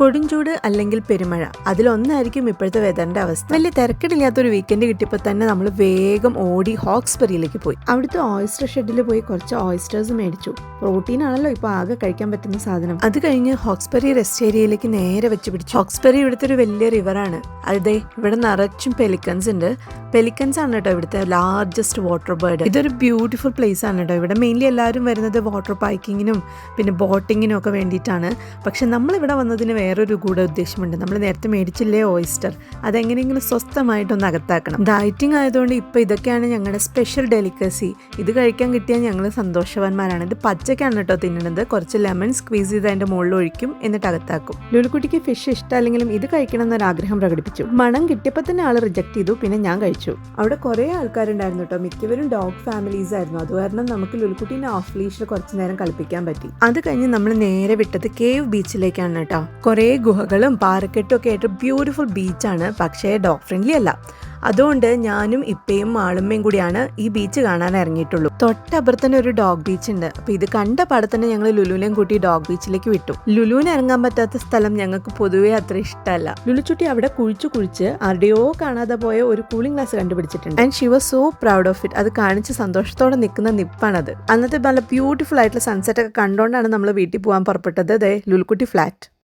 കൊടുംചൂട് അല്ലെങ്കിൽ പെരുമഴ അതിലൊന്നായിരിക്കും ഇപ്പോഴത്തെ വെതറിന്റെ അവസ്ഥ. വലിയ തിരക്കിടില്ലാത്തൊരു വീക്കെൻഡ് കിട്ടിയപ്പോൾ തന്നെ നമ്മൾ വേഗം ഓടി ഹോക്സ്ബറിയിലേക്ക് പോയി. അവിടുത്തെ ഓയിസ്റ്റർ ഷെഡിൽ പോയി കുറച്ച് ഓയിസ്റ്റേഴ്സ് മേടിച്ചു. പ്രോട്ടീൻ ആണല്ലോ ഇപ്പോൾ ആകെ കഴിക്കാൻ പറ്റുന്ന സാധനം. അത് കഴിഞ്ഞ് ഹോക്സ്ബറി റെസ്റ്റ് ഏരിയയിലേക്ക് നേരെ വെച്ച് പിടിച്ചു. ഹോക്സ്ബറി ഇവിടുത്തെ ഒരു വലിയ റിവറാണ് അതെ ഇവിടെ നിറച്ചും പെലിക്കൻസ് ഉണ്ട്. പെലിക്കൻസ് ആണ് കേട്ടോ ഇവിടുത്തെ ലാർജസ്റ്റ് വാട്ടർ ബേർഡ് ഇതൊരു ബ്യൂട്ടിഫുൾ പ്ലേസ് ആണ് കേട്ടോ. ഇവിടെ മെയിൻലി എല്ലാവരും വരുന്നത് വാട്ടർ ബൈക്കിങ്ങിനും പിന്നെ ബോട്ടിങ്ങിനും ഒക്കെ വേണ്ടിയിട്ടാണ്. പക്ഷെ നമ്മൾ ഇവിടെ വന്നതിന് വേറൊരു കൂടെ ഉദ്ദേശമുണ്ട്. നമ്മൾ നേരത്തെ മേടിച്ചില്ലേ ഓയിസ്റ്റർ അതെങ്ങനെയെങ്കിലും സ്വസ്ഥമായിട്ടൊന്ന് അകത്താക്കണം. ഡയറ്റിംഗ് ആയതുകൊണ്ട് ഇപ്പോൾ ഇതൊക്കെയാണ് ഞങ്ങളുടെ സ്പെഷ്യൽ ഡെലിക്കസി ഇത് കഴിക്കാൻ കിട്ടിയാൽ ഞങ്ങൾ സന്തോഷവാന്മാരാണ്. ഇത് പച്ചക്കാണ് കേട്ടോ തിന്നണത്. കുറച്ച് ലെമൺ സ്ക്വീസ് ചെയ്ത് അതിന്റെ മുകളിൽ ഒഴിക്കും. എന്നിട്ട് അകത്താക്കും. ലുലുക്കുട്ടിക്ക് ഫിഷ് ഇഷ്ടമല്ലെങ്കിലും ഇത് കഴിക്കണം എന്നൊരു ആഗ്രഹം പ്രകടിപ്പിച്ചു. മണം കിട്ടിയപ്പോൾ തന്നെ ആൾ റിജക്ട് ചെയ്തു. പിന്നെ ഞാൻ കഴിച്ചു. അവിടെ കുറേ ആൾക്കാരുണ്ടായിരുന്നു കേട്ടോ. മിക്കവരും ഡോഗ് ഫാമിലീസ് ആയിരുന്നു. അത് കാരണം നമുക്ക് ലുലുക്കുട്ടീനെ ഓഫ് ലീഷിൽ കുറച്ച് നേരം കളിപ്പിക്കാൻ പറ്റി. അത് കഴിഞ്ഞ് നമ്മൾ നേരെ വിട്ടത് കേവ് ബീച്ചിലേക്കാണ് കേട്ടോ. കുറേ ഗുഹകളും പാറക്കെട്ടും ഒക്കെ ആയിട്ട് ബ്യൂട്ടിഫുൾ ബീച്ചാണ് പക്ഷേ ഡോഗ് ഫ്രണ്ട്ലി അല്ല. അതുകൊണ്ട് ഞാനും ഇപ്പയും ആളുമ്മയും കൂടിയാണ് ഈ ബീച്ച് കാണാൻ ഇറങ്ങിയിട്ടുള്ളൂ. തൊട്ടപ്പുറത്ത് തന്നെ ഒരു ഡോഗ് ബീച്ച് ഉണ്ട്. അപ്പൊ ഇത് കണ്ട പാടെ തന്നെ ഞങ്ങൾ ലുലുവിനെയും കൂട്ടി ഡോഗ് ബീച്ചിലേക്ക് വിട്ടു. ലുലുവിന് ഇറങ്ങാൻ പറ്റാത്ത സ്ഥലം ഞങ്ങൾക്ക് പൊതുവേ അത്ര ഇഷ്ടമല്ല. ലുലുച്ചുട്ടി അവിടെ കുഴിച്ചു കുഴിച്ച് ആരുടെയോ കാണാതെ പോയ ഒരു cooling glass കണ്ടുപിടിച്ചിട്ടുണ്ട്. And she was so proud of it അത് കാണിച്ച് സന്തോഷത്തോടെ നിൽക്കുന്ന നിപ്പാണത്. അന്നത്തെ നല്ല ബ്യൂട്ടിഫുൾ ആയിട്ടുള്ള സൺസെറ്റ് ഒക്കെ കണ്ടോണ്ടാണ് നമ്മൾ വീട്ടിൽ പോകാൻ പുറപ്പെട്ടത്. അതെ ലുലുക്കുട്ടി ഫ്ലാറ്റ്